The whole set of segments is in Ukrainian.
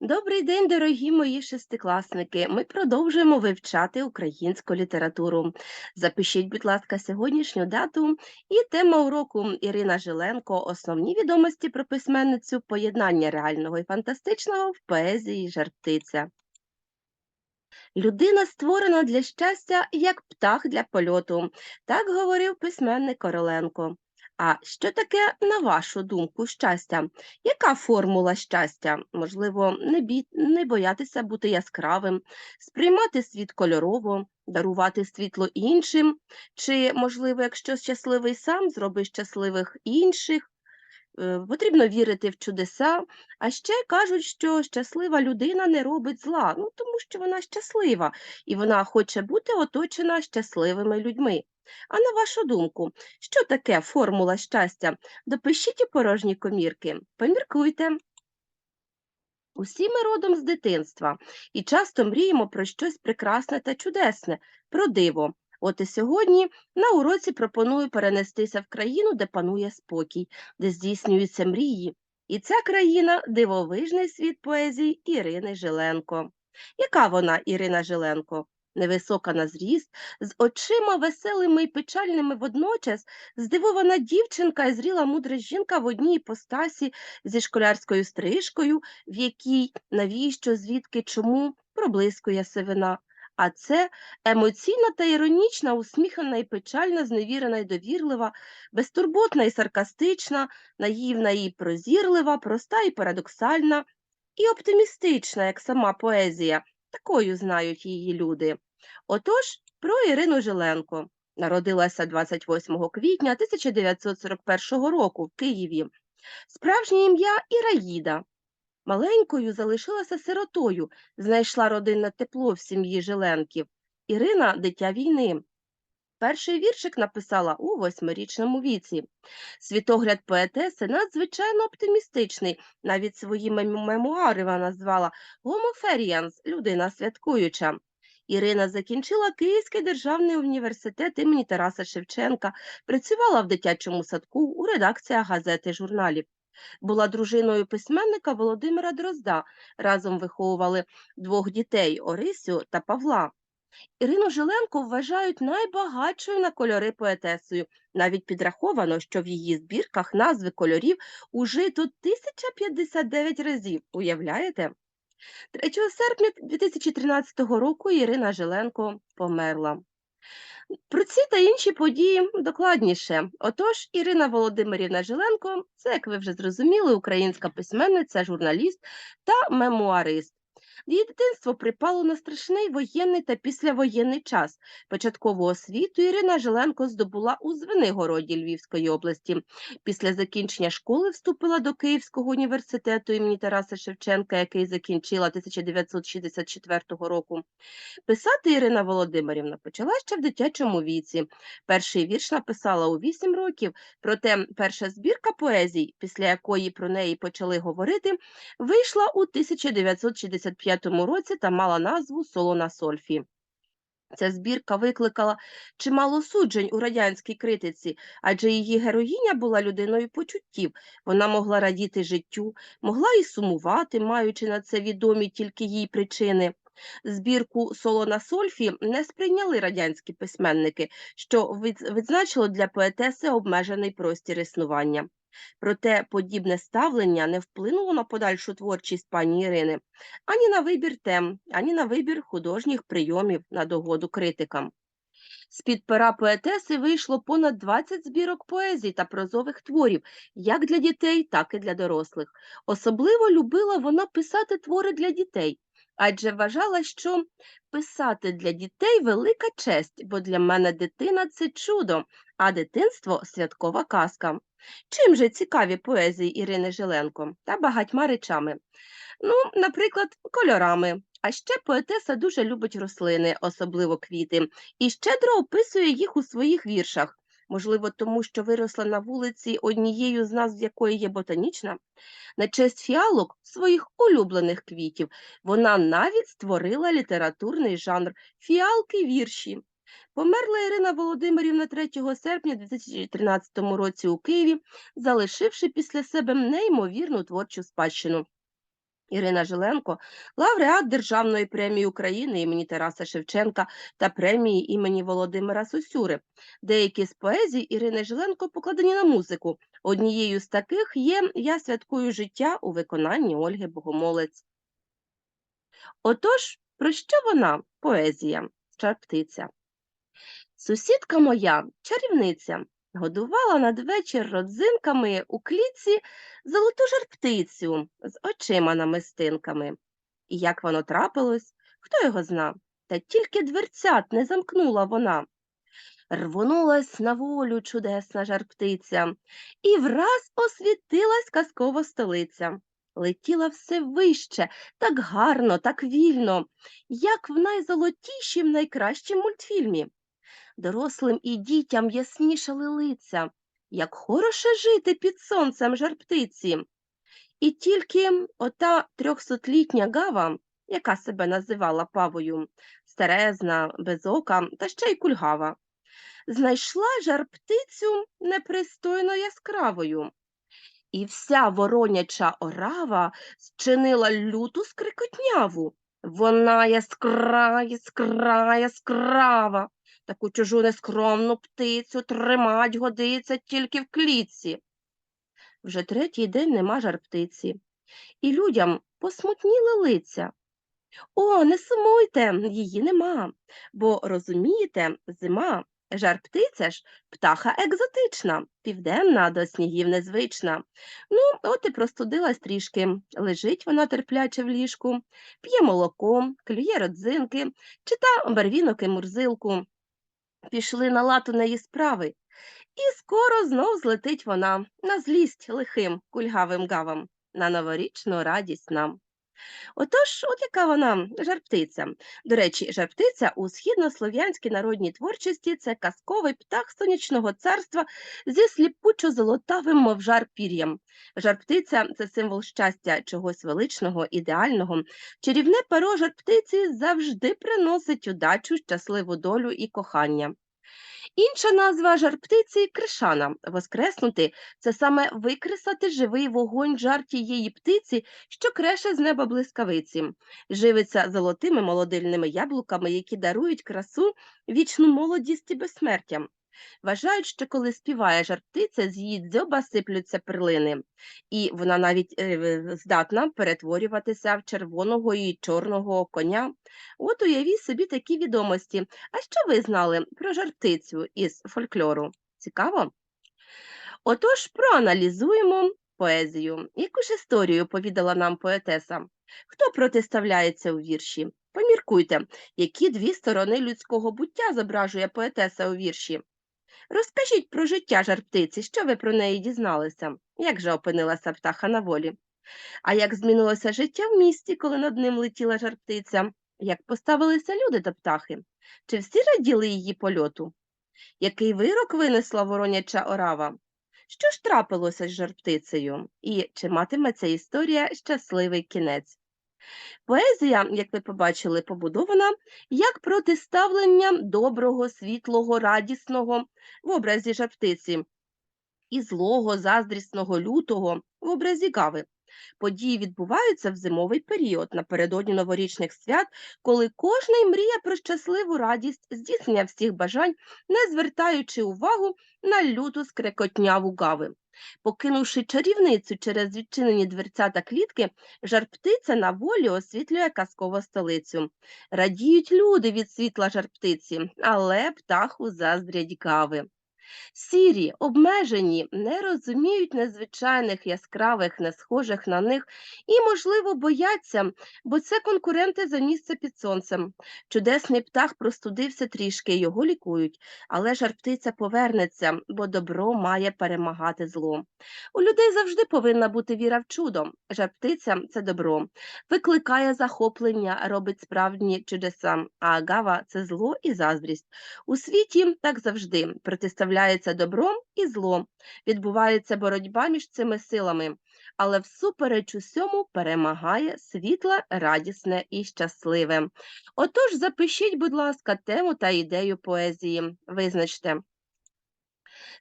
Добрий день, дорогі мої шестикласники. Ми продовжуємо вивчати українську літературу. Запишіть, будь ласка, сьогоднішню дату і тема уроку Ірина Жиленко. Основні відомості про письменницю поєднання реального і фантастичного в поезії жартиця. Людина створена для щастя, як птах для польоту. Так говорив письменник Короленко. А що таке, на вашу думку, щастя? Яка формула щастя? Можливо, не, бі... не боятися бути яскравим, сприймати світ кольорово, дарувати світло іншим, чи, можливо, якщо щасливий сам, зробиш щасливих інших? Е, Потрібно вірити в чудеса, а ще кажуть, що щаслива людина не робить зла, ну тому що вона щаслива і вона хоче бути оточена щасливими людьми. А на вашу думку, що таке формула щастя? Допишіть у порожні комірки, поміркуйте. Усі ми родом з дитинства і часто мріємо про щось прекрасне та чудесне, про диво. От і сьогодні на уроці пропоную перенестися в країну, де панує спокій, де здійснюються мрії. І ця країна дивовижний світ поезії Ірини Жиленко. Яка вона, Ірина Жиленко? Невисока на зріст, з очима веселими і печальними водночас, здивована дівчинка і зріла мудра жінка в одній іпостасі зі школярською стрижкою, в якій навіщо, звідки, чому проблискує сивина. А це емоційна та іронічна, усміхана і печальна, зневірена і довірлива, безтурботна і саркастична, наївна і прозірлива, проста і парадоксальна, і оптимістична, як сама поезія. Такою знають її люди. Отож, про Ірину Жиленко. Народилася 28 квітня 1941 року в Києві. Справжнє ім'я Іраїда. Маленькою залишилася сиротою, знайшла родинне тепло в сім'ї Жиленків. Ірина дитя війни. Перший віршик написала у восьмирічному віці. Світогляд поетеси надзвичайно оптимістичний. Навіть свої мем- мемуари вона назвала Гомоферіанс людина святкуюча. Ірина закінчила Київський державний університет імені Тараса Шевченка, працювала в дитячому садку у редакціях газети журналів. Була дружиною письменника Володимира Дрозда. Разом виховували двох дітей Орисю та Павла. Ірину Жиленко вважають найбагатшою на кольори поетесою. Навіть підраховано, що в її збірках назви кольорів ужито 1059 разів. Уявляєте? 3 серпня 2013 року Ірина Жиленко померла. Про ці та інші події докладніше. Отож, Ірина Володимирівна Жиленко, це, як ви вже зрозуміли, українська письменниця, журналіст та мемуарист. Її дитинство припало на страшний воєнний та післявоєнний час. Початкову освіту Ірина Жиленко здобула у Звенигороді Львівської області. Після закінчення школи вступила до Київського університету імені Тараса Шевченка, який закінчила 1964 року. Писати Ірина Володимирівна почала ще в дитячому віці. Перший вірш написала у 8 років, проте перша збірка поезій, після якої про неї почали говорити, вийшла у 1965 році та мала назву Соло на сольфі. Ця збірка викликала чимало суджень у радянській критиці, адже її героїня була людиною почуттів. Вона могла радіти життю, могла і сумувати, маючи на це відомі тільки їй причини. Збірку соло на сольфі не сприйняли радянські письменники, що відзначило для поетеси обмежений простір існування. Проте подібне ставлення не вплинуло на подальшу творчість пані Ірини ані на вибір тем, ані на вибір художніх прийомів на догоду критикам. З-під пера поетеси вийшло понад 20 збірок поезій та прозових творів, як для дітей, так і для дорослих. Особливо любила вона писати твори для дітей, адже вважала, що писати для дітей велика честь, бо для мене дитина це чудо, а дитинство святкова казка. Чим же цікаві поезії Ірини Жиленко та багатьма речами? Ну, наприклад, кольорами. А ще поетеса дуже любить рослини, особливо квіти, і щедро описує їх у своїх віршах. Можливо, тому що виросла на вулиці, однією з назв якої є ботанічна. На честь фіалок своїх улюблених квітів вона навіть створила літературний жанр фіалки вірші. Померла Ірина Володимирівна 3 серпня 2013 році у Києві, залишивши після себе неймовірну творчу спадщину. Ірина Жиленко, лауреат Державної премії України імені Тараса Шевченка та премії імені Володимира Сосюри. Деякі з поезій Ірини Жиленко покладені на музику. Однією з таких є Я святкую життя у виконанні Ольги Богомолець. Отож, про що вона, поезія, чарптиця? Сусідка моя, чарівниця, годувала надвечір родзинками у клітці золоту жарптицю з очима намистинками. І як воно трапилось, хто його зна, та тільки дверцят не замкнула вона. Рвонулась на волю чудесна жарптиця, і враз освітилась казкова столиця. Летіла все вище, так гарно, так вільно, як в найзолотішім, найкращім мультфільмі. Дорослим і дітям яснішали лиця, як хороше жити під сонцем жарптиці. І тільки ота трьохсотлітня гава, яка себе називала павою, старезна, безока та ще й кульгава, знайшла жарптицю непристойно яскравою. І вся вороняча орава зчинила люту скрикотняву. Вона яскра, яскра, яскрава. Таку чужу нескромну птицю тримать годиться тільки в клітці. Вже третій день нема жар птиці, і людям посмутніли лиця. О, не сумуйте, її нема, бо розумієте, зима, жар птиця ж птаха екзотична, південна, до снігів незвична. Ну, от і простудилась трішки, лежить вона терпляче в ліжку, п'є молоко, клює родзинки, чита барвінок і мурзилку. Пішли на лад у неї справи, і скоро знов злетить вона на злість лихим кульгавим гавам, на новорічну радість нам. Отож, от яка вона жарптиця. До речі, жарптиця у східнослов'янській народній творчості це казковий птах сонячного царства зі сліпучо-золотавим, мов жар пір'ям. Жарптиця це символ щастя чогось величного, ідеального. Чарівне перо жарптиці завжди приносить удачу, щасливу долю і кохання. Інша назва жар-птиці кришана. Воскреснути це саме викресати живий вогонь жар тієї птиці, що креше з неба блискавиці, живиться золотими молодильними яблуками, які дарують красу, вічну молодість і безсмертя. Вважають, що коли співає жар-птиця, з її дзьоба сиплються перлини, і вона навіть е, здатна перетворюватися в червоного і чорного коня. От уявіть собі такі відомості. А що ви знали про жартицю із фольклору? Цікаво? Отож, проаналізуємо поезію. Яку ж історію повідала нам поетеса? Хто протиставляється у вірші? Поміркуйте, які дві сторони людського буття зображує поетеса у вірші. Розкажіть про життя жар-птиці, що ви про неї дізналися? Як же опинилася птаха на волі? А як змінилося життя в місті, коли над ним летіла жар-птиця? Як поставилися люди до птахи? Чи всі раділи її польоту? Який вирок винесла вороняча орава? Що ж трапилося з жар-птицею? І чи матиме ця історія щасливий кінець? Поезія, як ви побачили, побудована як протиставлення доброго, світлого, радісного в образі жаптиці і злого, заздрісного, лютого в образі гави. Події відбуваються в зимовий період напередодні новорічних свят, коли кожний мріє про щасливу радість, здійснення всіх бажань, не звертаючи увагу на люту скрекотняву гави. Покинувши чарівницю через відчинені дверця та клітки, жар-птиця на волі освітлює казкову столицю. Радіють люди від світла жар-птиці, але птаху заздрять гави. Сірі, обмежені, не розуміють незвичайних яскравих, не схожих на них і, можливо, бояться, бо це конкуренти за місце під сонцем. Чудесний птах простудився трішки, його лікують, але жар птиця повернеться, бо добро має перемагати зло. У людей завжди повинна бути віра в чудо. Жар птиця це добро, викликає захоплення, робить справжні чудеса, а агава це зло і заздрість. У світі так завжди протиставляє Виявляється добром і злом, відбувається боротьба між цими силами, але всупереч усьому перемагає світле, радісне і щасливе. Отож, запишіть, будь ласка, тему та ідею поезії. Визначте.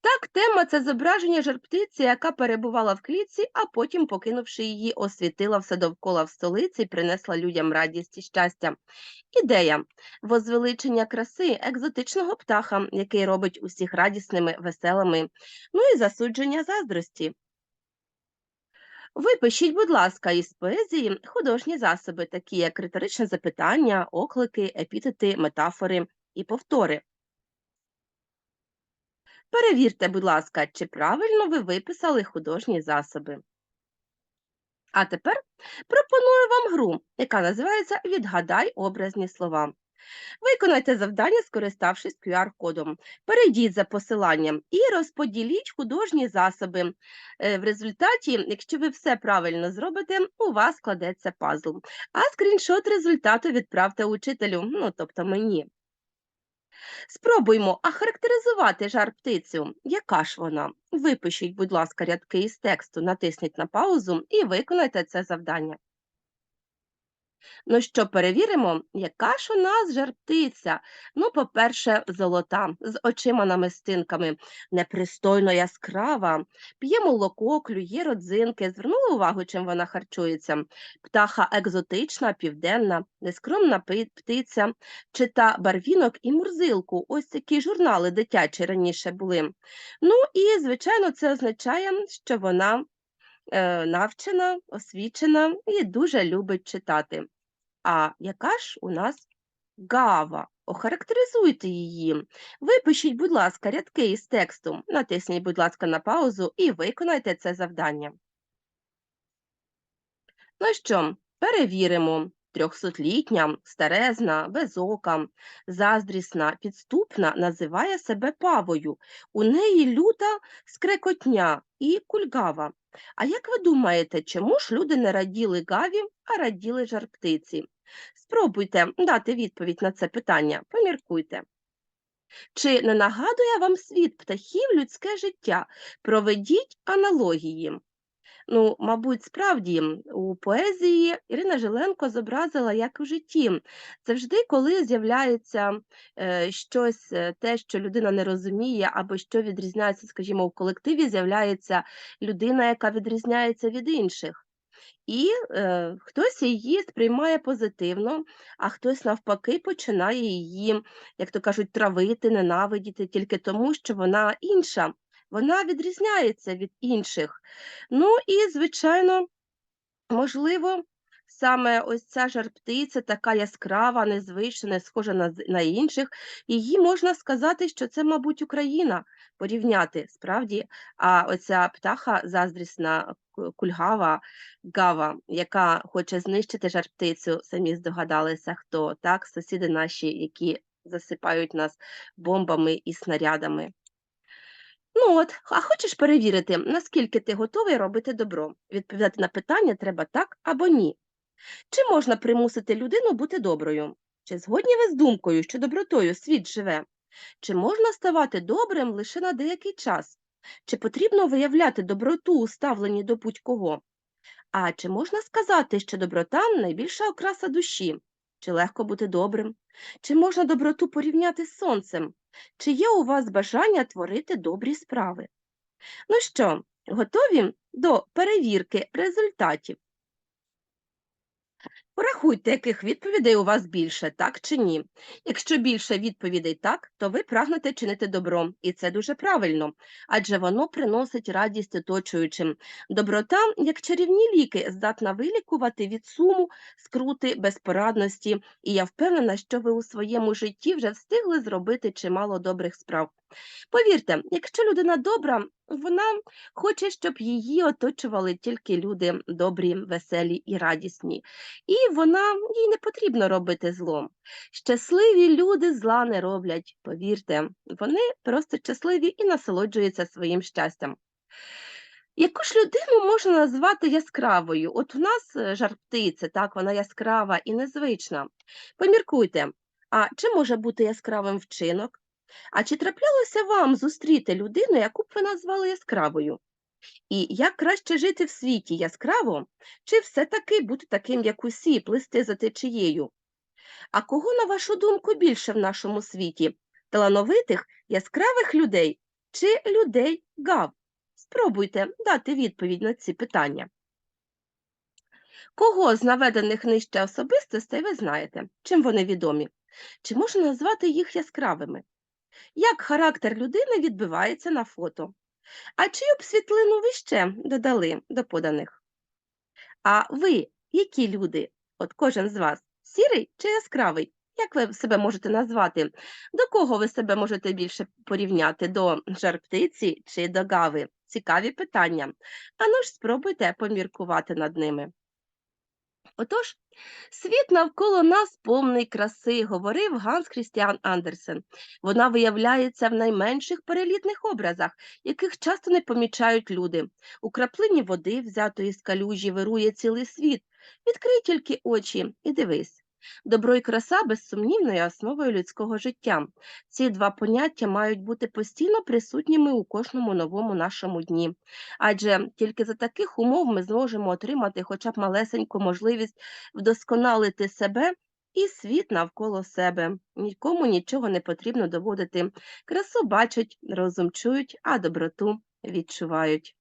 Так, тема це зображення жар-птиці, яка перебувала в клітці, а потім, покинувши її, освітила все довкола в столиці і принесла людям радість і щастя. Ідея возвеличення краси екзотичного птаха, який робить усіх радісними, веселими, ну і засудження заздрості. Випишіть, будь ласка, із поезії художні засоби, такі як риторичне запитання, оклики, епітети, метафори і повтори. Перевірте, будь ласка, чи правильно ви виписали художні засоби. А тепер пропоную вам гру, яка називається Відгадай образні слова. Виконайте завдання, скориставшись QR-кодом. Перейдіть за посиланням і розподіліть художні засоби. Е, В результаті, якщо ви все правильно зробите, у вас складеться пазл. А скріншот результату відправте учителю, ну тобто мені. Спробуймо охарактеризувати жар птицю. Яка ж вона? Випишіть, будь ласка, рядки із тексту, натисніть на паузу і виконайте це завдання. Ну що, перевіримо, яка ж у нас жар-птиця? Ну, по-перше, золота, з очима намистинками, непристойно яскрава, п'є молоко, клює родзинки. Звернули увагу, чим вона харчується? Птаха екзотична, південна, нескромна птиця, чита барвінок і мурзилку. Ось такі журнали дитячі раніше були. Ну і, звичайно, це означає, що вона навчена, освічена і дуже любить читати. А яка ж у нас гава? Охарактеризуйте її. Випишіть, будь ласка, рядки із тексту. Натисніть, будь ласка, на паузу і виконайте це завдання. Ну що, перевіримо. Трьохсотлітня, старезна, безока, заздрісна, підступна називає себе павою. У неї люта скрекотня і кульгава. А як ви думаєте, чому ж люди не раділи гаві, а раділи жарптиці? Спробуйте дати відповідь на це питання, поміркуйте. Чи не нагадує вам світ птахів людське життя? Проведіть аналогії. Ну, мабуть, справді у поезії Ірина Жиленко зобразила, як у житті. Завжди, коли з'являється е, щось, е, те, що людина не розуміє, або що відрізняється, скажімо, в колективі, з'являється людина, яка відрізняється від інших. І е, хтось її сприймає позитивно, а хтось навпаки починає її, як то кажуть, травити, ненавидіти тільки тому, що вона інша, вона відрізняється від інших. Ну і, звичайно, можливо, саме ось ця жар-птиця така яскрава, незвична, не схожа на, на інших, її можна сказати, що це, мабуть, Україна порівняти справді. А оця птаха заздрісна, кульгава, гава, яка хоче знищити жар-птицю, самі здогадалися, хто так, сусіди наші, які засипають нас бомбами і снарядами. Ну от, а хочеш перевірити, наскільки ти готовий робити добро? Відповідати на питання треба так або ні. Чи можна примусити людину бути доброю? Чи згодні ви з думкою, що добротою світ живе? Чи можна ставати добрим лише на деякий час? Чи потрібно виявляти доброту у ставленні до будь-кого? А чи можна сказати, що доброта найбільша окраса душі? Чи легко бути добрим? Чи можна доброту порівняти з сонцем? Чи є у вас бажання творити добрі справи? Ну що, готові до перевірки результатів? Порахуйте, яких відповідей у вас більше, так чи ні. Якщо більше відповідей так, то ви прагнете чинити добро, і це дуже правильно, адже воно приносить радість оточуючим. Доброта, як чарівні ліки, здатна вилікувати від суму, скрути, безпорадності, і я впевнена, що ви у своєму житті вже встигли зробити чимало добрих справ. Повірте, якщо людина добра, вона хоче, щоб її оточували тільки люди добрі, веселі і радісні і вона їй не потрібно робити зло. Щасливі люди зла не роблять, повірте, вони просто щасливі і насолоджуються своїм щастям. Яку ж людину можна назвати яскравою? От у нас е, жар-птиця, так, вона яскрава і незвична. Поміркуйте, а чи може бути яскравим вчинок? А чи траплялося вам зустріти людину, яку б ви назвали яскравою? І як краще жити в світі яскраво, чи все-таки бути таким, як усі, плисти за течією? А кого, на вашу думку, більше в нашому світі? Талановитих, яскравих людей чи людей гав? Спробуйте дати відповідь на ці питання. Кого з наведених нижче особистостей ви знаєте? Чим вони відомі? Чи можна назвати їх яскравими? Як характер людини відбивається на фото? А чию б світлину ви ще додали до поданих? А ви, які люди? От кожен з вас сірий чи яскравий? Як ви себе можете назвати? До кого ви себе можете більше порівняти? До жар-птиці чи до гави? Цікаві питання. Ану ж спробуйте поміркувати над ними. Отож, світ навколо нас повний краси, говорив Ганс Крістіан Андерсен. Вона виявляється в найменших перелітних образах, яких часто не помічають люди. У краплині води, взятої з калюжі, вирує цілий світ. Відкрий тільки очі і дивись. Добро і краса безсумнівно є основою людського життя. Ці два поняття мають бути постійно присутніми у кожному новому нашому дні. Адже тільки за таких умов ми зможемо отримати хоча б малесеньку можливість вдосконалити себе і світ навколо себе. Нікому нічого не потрібно доводити. Красу бачать, розум чують, а доброту відчувають.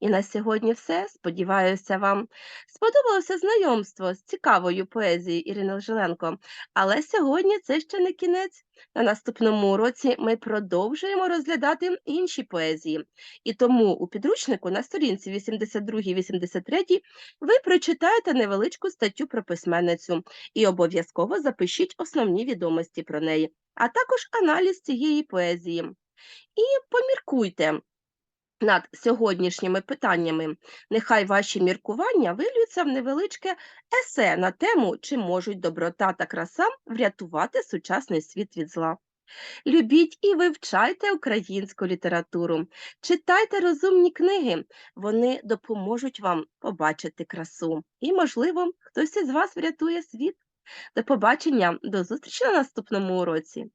І на сьогодні все. Сподіваюся, вам сподобалося знайомство з цікавою поезією Ірини Жиленко. Але сьогодні це ще не кінець. На наступному уроці ми продовжуємо розглядати інші поезії. І тому у підручнику на сторінці 82-83 ви прочитаєте невеличку статтю про письменницю і обов'язково запишіть основні відомості про неї, а також аналіз цієї поезії. І поміркуйте над сьогоднішніми питаннями. Нехай ваші міркування вилюються в невеличке есе на тему, чи можуть доброта та краса врятувати сучасний світ від зла. Любіть і вивчайте українську літературу, читайте розумні книги, вони допоможуть вам побачити красу. І, можливо, хтось із вас врятує світ. До побачення, до зустрічі на наступному уроці.